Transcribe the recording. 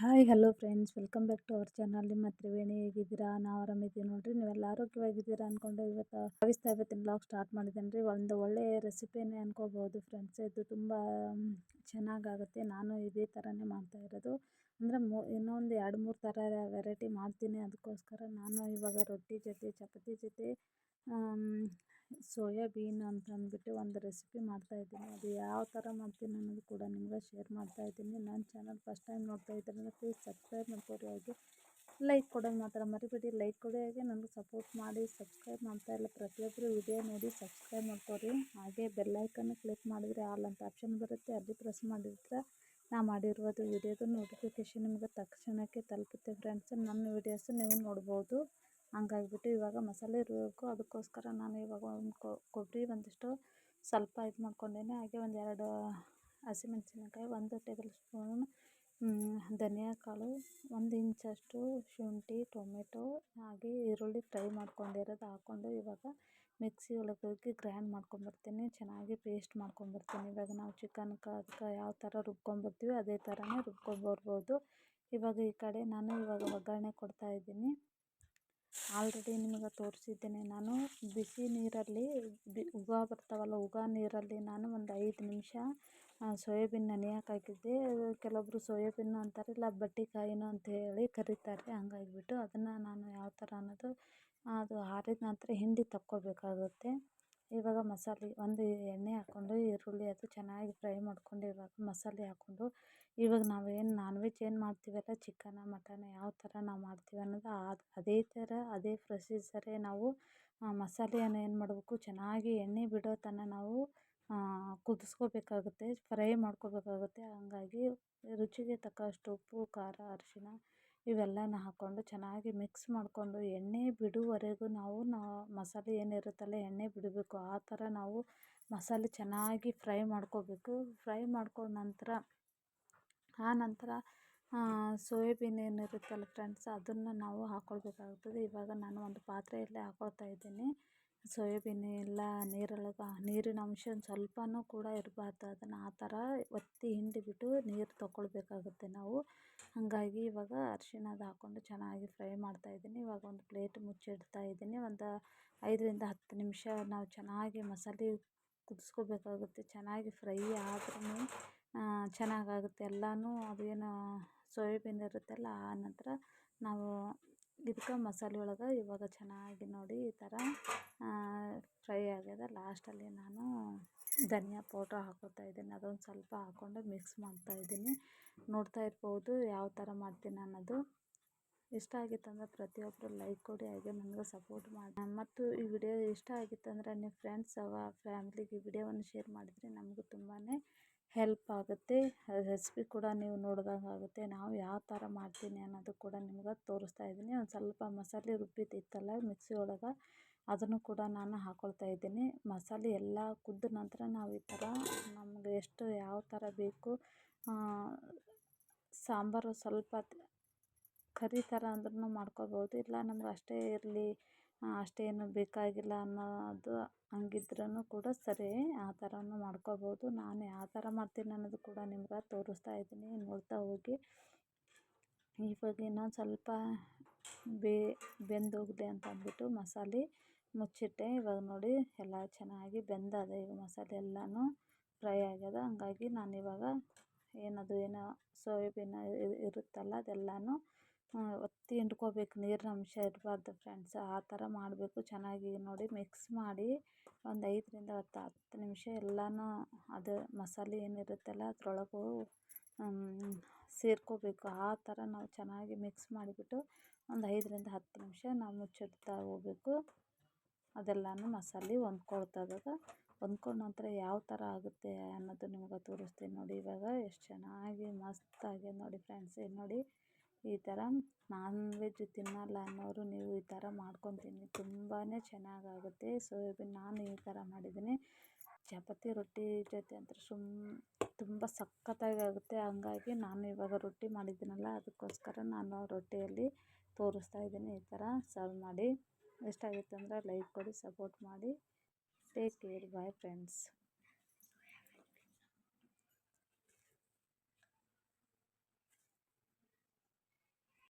Hi hello friends welcome back to our channel ನಿಮ್ಮ ತ್ರಿವೇಣಿ ಹೇಗಿದ್ದೀರಾ? ನಾವು ಆರಾಮಿದ್ದೀವಿ ನೋಡಿರಿ. ನೀವೆಲ್ಲ ಆರೋಗ್ಯವಾಗಿದ್ದೀರಾ ಅಂದ್ಕೊಂಡು ಇವತ್ತು ಭಾವಿಸ್ತಾ ಇವತ್ತಿನ ಬ್ಲಾಗ್ ಸ್ಟಾರ್ಟ್ ಮಾಡಿದ್ದೇನೆ ರೀ. ಒಂದು ಒಳ್ಳೆಯ ರೆಸಿಪಿನೇ ಅನ್ಕೋಬೋದು ಫ್ರೆಂಡ್ಸ್ ಇದು ತುಂಬ ಚೆನ್ನಾಗಾಗುತ್ತೆ. ನಾನು ಇದೇ ಥರನೇ ಮಾಡ್ತಾ ಇರೋದು. ಅಂದರೆ ಮೂ, ಇನ್ನೊಂದು ಎರಡು, ಮೂರು ಥರ ವೆರೈಟಿ ಮಾಡ್ತೀನಿ. ಅದಕ್ಕೋಸ್ಕರ ನಾನು ಇವಾಗ ರೊಟ್ಟಿ ಜೊತೆ, ಚಪಾತಿ ಜೊತೆ ಸೋಯಾಬೀನ್ ಅಂತ ಅಂದ್ಬಿಟ್ಟು ಒಂದು ರೆಸಿಪಿ ಮಾಡ್ತಾಯಿದ್ದೀನಿ ಅದು ಯಾವ ಥರ ಮಾಡ್ತೀನಿ ಅನ್ನೋದು ಕೂಡ ನಿಮ್ಗೆ ಶೇರ್ ಮಾಡ್ತಾಯಿದ್ದೀನಿ ನನ್ನ ಚಾನಲ್ ಫಸ್ಟ್ ಟೈಮ್ ನೋಡ್ತಾ ಇದ್ದಾರೆ ಪ್ಲೀಸ್ ಸಬ್ಸ್ಕ್ರೈಬ್ ಮಾಡ್ಕೊರಿ ಹಾಗೆ. ಲೈಕ್ ಕೊಡೋದು ಮಾತ್ರ ಮರಿಬೇಡಿ. ಲೈಕ್ ಕೊಡಿ ಹಾಗೆ ನನಗೆ ಸಪೋರ್ಟ್ ಮಾಡಿ. ಸಬ್ಸ್ಕ್ರೈಬ್ ಮಾಡ್ತಾ ಇಲ್ಲ ಪ್ರತಿಯೊಬ್ಬರು ವಿಡಿಯೋ ನೋಡಿ ಸಬ್ಸ್ಕ್ರೈಬ್ ಮಾಡ್ಕೊರಿ ಹಾಗೆ ಬೆಲ್ಲೈಕನ್ನು ಕ್ಲಿಕ್ ಮಾಡಿದರೆ ಆಲ್ ಅಂತ ಆಪ್ಷನ್ ಬರುತ್ತೆ. ಅಲ್ಲಿ ಪ್ರೆಸ್ ಮಾಡಿದ್ರೆ ನಾ ಮಾಡಿರುವುದು ವಿಡಿಯೋದು ನೋಟಿಫಿಕೇಷನ್ ನಿಮಗೆ ತಕ್ಷಣಕ್ಕೆ ತಲುಪುತ್ತೆ ಫ್ರೆಂಡ್ಸ್ ನನ್ನ ವಿಡಿಯೋಸ್ ನೀವು ನೋಡ್ಬೋದು. ಹಂಗಾಗಿಬಿಟ್ಟು ಇವಾಗ ಮಸಾಲೆ ಇರಬೇಕು ಅದಕ್ಕೋಸ್ಕರ ನಾನು ಇವಾಗ ಒಂದು ಕೊಬ್ಬರಿ ಒಂದಿಷ್ಟು ಸ್ವಲ್ಪ ಇದು ಮಾಡ್ಕೊಂಡೇನೆ, ಹಾಗೆ ಒಂದು ಎರಡು ಹಸಿಮೆಣಸಿನಕಾಯಿ, ಒಂದು ಟೇಬಲ್ ಸ್ಪೂನ್ ಧನಿಯಾ ಕಾಳು, ಒಂದು ಇಂಚಷ್ಟು ಶುಂಠಿ, ಟೊಮೆಟೊ, ಹಾಗೆ ಈರುಳ್ಳಿ ಫ್ರೈ ಮಾಡ್ಕೊಂಡಿರೋದು ಹಾಕ್ಕೊಂಡು ಇವಾಗ ಮಿಕ್ಸಿ ಒಳಗೆ ಹೋಗಿ ಗ್ರ್ಯಾಂಡ್ ಮಾಡ್ಕೊಂಬರ್ತೀನಿ ಚೆನ್ನಾಗಿ ಪೇಸ್ಟ್ ಮಾಡ್ಕೊಂಬರ್ತೀನಿ ಇವಾಗ ನಾವು ಚಿಕನ್ಗೆ ಅದಕ್ಕೆ ಯಾವ ಥರ ರುಬ್ಕೊಂಬರ್ತೀವಿ ಅದೇ ಥರನೇ ರುಬ್ಕೊಂಬರ್ಬೋದು ಇವಾಗ ಈ ಕಡೆ ನಾನು ಇವಾಗ ಒಗ್ಗರಣೆ ಕೊಡ್ತಾಯಿದ್ದೀನಿ ಆಲ್ರೆಡಿ ನಿಮಗೆ ತೋರಿಸಿದ್ದೇನೆ. ನಾನು ಬಿಸಿ ನೀರಲ್ಲಿ ಉಗ ಬರ್ತಾವಲ್ಲ, ಉಗ ನೀರಲ್ಲಿ ನಾನು ಒಂದು ಐದು ನಿಮಿಷ ಸೋಯಾಬೀನ್ ನೆನೆಯೋಕೆ ಹಾಕಿದ್ದೆ ಕೆಲವೊಬ್ಬರು ಸೋಯಾಬೀನ್ ಅಂತಾರೆ, ಇಲ್ಲ ಬಟ್ಟೆಕಾಯಿನೂ ಅಂತ ಹೇಳಿ ಕರೀತಾರೆ, ಹಂಗಾಗಿಬಿಟ್ಟು ಅದನ್ನು ನಾನು ಯಾವ ಥರ ಅನ್ನೋದು, ಅದು ಆರಿದ ನಂತರ ಹಿಂಡಿ ತಕ್ಕೋಬೇಕಾಗುತ್ತೆ. ಇವಾಗ ಮಸಾಲೆ ಒಂದು ಎಣ್ಣೆ ಹಾಕ್ಕೊಂಡು ಈರುಳ್ಳಿ ಅದು ಚೆನ್ನಾಗಿ ಫ್ರೈ ಮಾಡ್ಕೊಂಡು ಇವಾಗ ಮಸಾಲೆ ಹಾಕ್ಕೊಂಡು ಇವಾಗ ನಾವೇನು ನಾನ್ ವೆಜ್ ಏನು ಮಾಡ್ತೀವಲ್ಲ, ಚಿಕನ, ಮಟನ್ ಯಾವ ಥರ ನಾವು ಮಾಡ್ತೀವಿ ಅನ್ನೋದು ಅದೇ ಥರ, ಅದೇ ಪ್ರೊಸೀಜರೇ ನಾವು ಮಸಾಲೆಯನ್ನು ಏನು ಮಾಡಬೇಕು, ಚೆನ್ನಾಗಿ ಎಣ್ಣೆ ಬಿಡೋ ತನಕ ನಾವು ಕುದಿಸ್ಕೋಬೇಕಾಗುತ್ತೆ, ಫ್ರೈ ಮಾಡ್ಕೋಬೇಕಾಗುತ್ತೆ, ಹಂಗಾಗಿ ರುಚಿಗೆ ತಕ್ಕಷ್ಟು ಉಪ್ಪು, ಖಾರ, ಅರಿಶಿಣ ಇವೆಲ್ಲನ ಹಾಕ್ಕೊಂಡು ಚೆನ್ನಾಗಿ ಮಿಕ್ಸ್ ಮಾಡಿಕೊಂಡು ಎಣ್ಣೆ ಬಿಡುವರೆಗೂ ನಾವು ನಾ ಮಸಾಲೆ ಏನಿರುತ್ತಲ್ಲ ಎಣ್ಣೆ ಬಿಡಬೇಕು. ಆ ಥರ ನಾವು ಮಸಾಲೆ ಚೆನ್ನಾಗಿ ಫ್ರೈ ಮಾಡ್ಕೋಬೇಕು. ಫ್ರೈ ಮಾಡ್ಕೊಂಡ ನಂತರ, ಆ ನಂತರ ಸೋಯಾಬೀನ್ ಏನಿರುತ್ತಲ್ಲ ಫ್ರೆಂಡ್ಸ್, ಅದನ್ನು ನಾವು ಹಾಕ್ಕೊಳ್ಬೇಕಾಗುತ್ತದೆ ಇವಾಗ ನಾನು ಒಂದು ಪಾತ್ರೆಯಲ್ಲೇ ಹಾಕ್ಕೊಳ್ತಾ ಇದ್ದೀನಿ. ಸೋಯಾಬೀನ್ ಎಲ್ಲ ನೀರೊಳಗೆ, ನೀರಿನ ಅಂಶ ಒಂದು ಸ್ವಲ್ಪನೂ ಕೂಡ ಇರಬಾರ್ದು. ಅದನ್ನು ಆ ಥರ ಒತ್ತಿ ಹಿಂಡಿಬಿಟ್ಟು ನೀರು ತಗೊಳ್ಬೇಕಾಗುತ್ತೆ ನಾವು. ಹಾಗಾಗಿ ಇವಾಗ ಅರಿಶಿಣದ ಹಾಕ್ಕೊಂಡು ಚೆನ್ನಾಗಿ ಫ್ರೈ ಮಾಡ್ತಾಯಿದ್ದೀನಿ ಇವಾಗ ಒಂದು ಪ್ಲೇಟ್ ಮುಚ್ಚಿಡ್ತಾ ಇದ್ದೀನಿ. ಒಂದು ಐದರಿಂದ ಹತ್ತು ನಿಮಿಷ ನಾವು ಚೆನ್ನಾಗಿ ಮಸಾಲೆ ಕುದಿಸ್ಕೋಬೇಕಾಗುತ್ತೆ. ಚೆನ್ನಾಗಿ ಫ್ರೈ ಆದ್ರೂ ಚೆನ್ನಾಗಾಗುತ್ತೆ. ಎಲ್ಲನೂ ಅದೇನು ಸೋಯಾಬೀನ್ ಇರುತ್ತಲ್ಲ, ಆ ನಂತರ ನಾವು ಇದಕ್ಕೆ ಮಸಾಲೆ ಒಳಗೆ ಇವಾಗ ಚೆನ್ನಾಗಿ ನೋಡಿ ಈ ಥರ ಫ್ರೈ ಆಗ್ಯದ. ಲಾಸ್ಟಲ್ಲಿ ನಾನು ಧನಿಯಾ ಪೌಡ್ರ್ ಹಾಕೋತಾ ಇದ್ದೀನಿ. ಅದೊಂದು ಸ್ವಲ್ಪ ಹಾಕ್ಕೊಂಡು ಮಿಕ್ಸ್ ಮಾಡ್ತಾ ಇದ್ದೀನಿ. ನೋಡ್ತಾ ಇರ್ಬೋದು ಯಾವ ಥರ ಮಾಡ್ತೀನಿ ಅನ್ನೋದು. ಇಷ್ಟ ಆಗಿತ್ತಂದ್ರೆ ಪ್ರತಿಯೊಬ್ಬರು ಲೈಕ್ ಕೊಡಿ, ಹಾಗೆ ನನಗೆ ಸಪೋರ್ಟ್ ಮಾಡಿ. ಮತ್ತು ಈ ವಿಡಿಯೋ ಇಷ್ಟ ಆಗಿತ್ತಂದರೆ ನಿಮ್ಮ ಫ್ರೆಂಡ್ಸ್ ಫ್ಯಾಮ್ಲಿಗೆ ಈ ವಿಡಿಯೋವನ್ನು ಶೇರ್ ಮಾಡಿದರೆ ನಮಗೂ ತುಂಬಾ ಹೆಲ್ಪ್ ಆಗುತ್ತೆ. ರೆಸಿಪಿ ಕೂಡ ನೀವು ನೋಡ್ದಂಗೆ ಆಗುತ್ತೆ. ನಾವು ಯಾವ ಥರ ಮಾಡ್ತೀನಿ ಅನ್ನೋದು ಕೂಡ ನಿಮ್ಗೆ ತೋರಿಸ್ತಾ ಇದ್ದೀನಿ. ಒಂದು ಸ್ವಲ್ಪ ಮಸಾಲೆ ರುಬ್ಬಿದ್ದಿತ್ತಲ್ಲ ಮಿಕ್ಸಿ ಒಳಗೆ ಅದನ್ನು ಕೂಡ ನಾನು ಹಾಕ್ಕೊಳ್ತಾ ಇದ್ದೀನಿ. ಮಸಾಲೆ ಎಲ್ಲ ಕುದ್ದ ನಂತರ ನಾವು ಈ ಥರ ನಮ್ಗೆ ಎಷ್ಟು ಯಾವ ಥರ ಬೇಕು ಸಾಂಬಾರು ಸ್ವಲ್ಪ ಕರಿ ಥರ ಅಂದ್ರೂ ಮಾಡ್ಕೊಬೋದು ಇಲ್ಲ ನಮ್ಗೆ ಅಷ್ಟೇ ಇರಲಿ ಅಷ್ಟೇನು ಬೇಕಾಗಿಲ್ಲ ಅನ್ನೋದು ಹಂಗಿದ್ರೂ ಕೂಡ ಸರಿ, ಆ ಥರನೂ ಮಾಡ್ಕೊಬೋದು ನಾನು ಯಾವ ಥರ ಮಾಡ್ತೀನಿ ಅನ್ನೋದು ಕೂಡ ನಿಮ್ಗೆ ತೋರಿಸ್ತಾ ಇದ್ದೀನಿ. ನೋಡ್ತಾ ಹೋಗಿ. ಇವಾಗ ಇನ್ನೊಂದು ಸ್ವಲ್ಪ ಬೇ ಬೆಂದೋಗಲಿ ಅಂತ ಅಂದ್ಬಿಟ್ಟು ಮಸಾಲೆ. ಮುಚ್ಚಿಟ್ಟೆ. ಇವಾಗ ನೋಡಿ ಎಲ್ಲ ಚೆನ್ನಾಗಿ ಬೆಂದದ ಈಗ ಮಸಾಲೆ ಎಲ್ಲನೂ ಫ್ರೈ ಆಗ್ಯದ. ಹಂಗಾಗಿ ನಾನಿವಾಗ ಏನದು ಏನೋ ಸೋಯಾಬೀನ್ ಇರುತ್ತಲ್ಲ ಅದೆಲ್ಲನೂ ಒತ್ತಿ ಹಿಂಡ್ಕೋಬೇಕು. ನೀರಿನ ಅಂಶ ಇರಬಾರ್ದು ಫ್ರೆಂಡ್ಸ್ ಆ ಥರ ಮಾಡಬೇಕು. ಚೆನ್ನಾಗಿ ನೋಡಿ ಮಿಕ್ಸ್ ಮಾಡಿ ಒಂದು ಐದರಿಂದ ಹತ್ತು ಹತ್ತು ನಿಮಿಷ ಎಲ್ಲನೂ ಅದು ಮಸಾಲೆ ಏನಿರುತ್ತಲ್ಲ ಅದ್ರೊಳಗೂ ಸೇರ್ಕೋಬೇಕು. ಆ ಥರ ನಾವು ಚೆನ್ನಾಗಿ ಮಿಕ್ಸ್ ಮಾಡಿಬಿಟ್ಟು ಒಂದು ಐದರಿಂದ ಹತ್ತು ನಿಮಿಷ ನಾವು ಮುಚ್ಚಿಡ್ತಾ ಹೋಗ್ಬೇಕು. ಅದೆಲ್ಲನೂ ಮಸಾಲೆ ಹೊಂದ್ಕೊಳ್ತದ ಹೊಂದ್ಕೊಂಡ ನಂತರ ಯಾವ ಥರ ಆಗುತ್ತೆ ಅನ್ನೋದು ನಿಮ್ಗೆ ತೋರಿಸ್ತೀನಿ ನೋಡಿ ಇವಾಗ. ಎಷ್ಟು ಚೆನ್ನಾಗಿ ಮಸ್ತಾಗಿ ನೋಡಿ ಫ್ರೆಂಡ್ಸ್ ನೋಡಿ ಈ ಥರ ನಾನ್ ವೆಜ್ ತಿನ್ನಲ್ಲ ಅನ್ನೋರು ನೀವು ಈ ಥರ ಮಾಡ್ಕೊಂಡು ತಿನ್ನಿ ತುಂಬಾ ಚೆನ್ನಾಗಾಗುತ್ತೆ. ಸೋಯಾಬೀನ್ ನಾನು ಈ ಥರ ಮಾಡಿದ್ದೀನಿ. ಚಪಾತಿ ರೊಟ್ಟಿ ಜೊತೆ ಅಂತ ಸುಮ್ ತುಂಬ ಸಖತ್ತಾಗಿ ಆಗುತ್ತೆ ಹಂಗಾಗಿ ನಾನು ಇವಾಗ ರೊಟ್ಟಿ ಮಾಡಿದ್ದೀನಲ್ಲ, ಅದಕ್ಕೋಸ್ಕರ ನಾನು ರೊಟ್ಟಿಯಲ್ಲಿ ತೋರಿಸ್ತಾ ಇದ್ದೀನಿ ಈ ಥರ ಸರ್ವ್ ಮಾಡಿ. ಇಷ್ಟ ಆಗಿತ್ತು ಅಂದರೆ ಲೈಕ್ ಕೊಡಿ ಸಪೋರ್ಟ್ ಮಾಡಿ. Take care bye friends.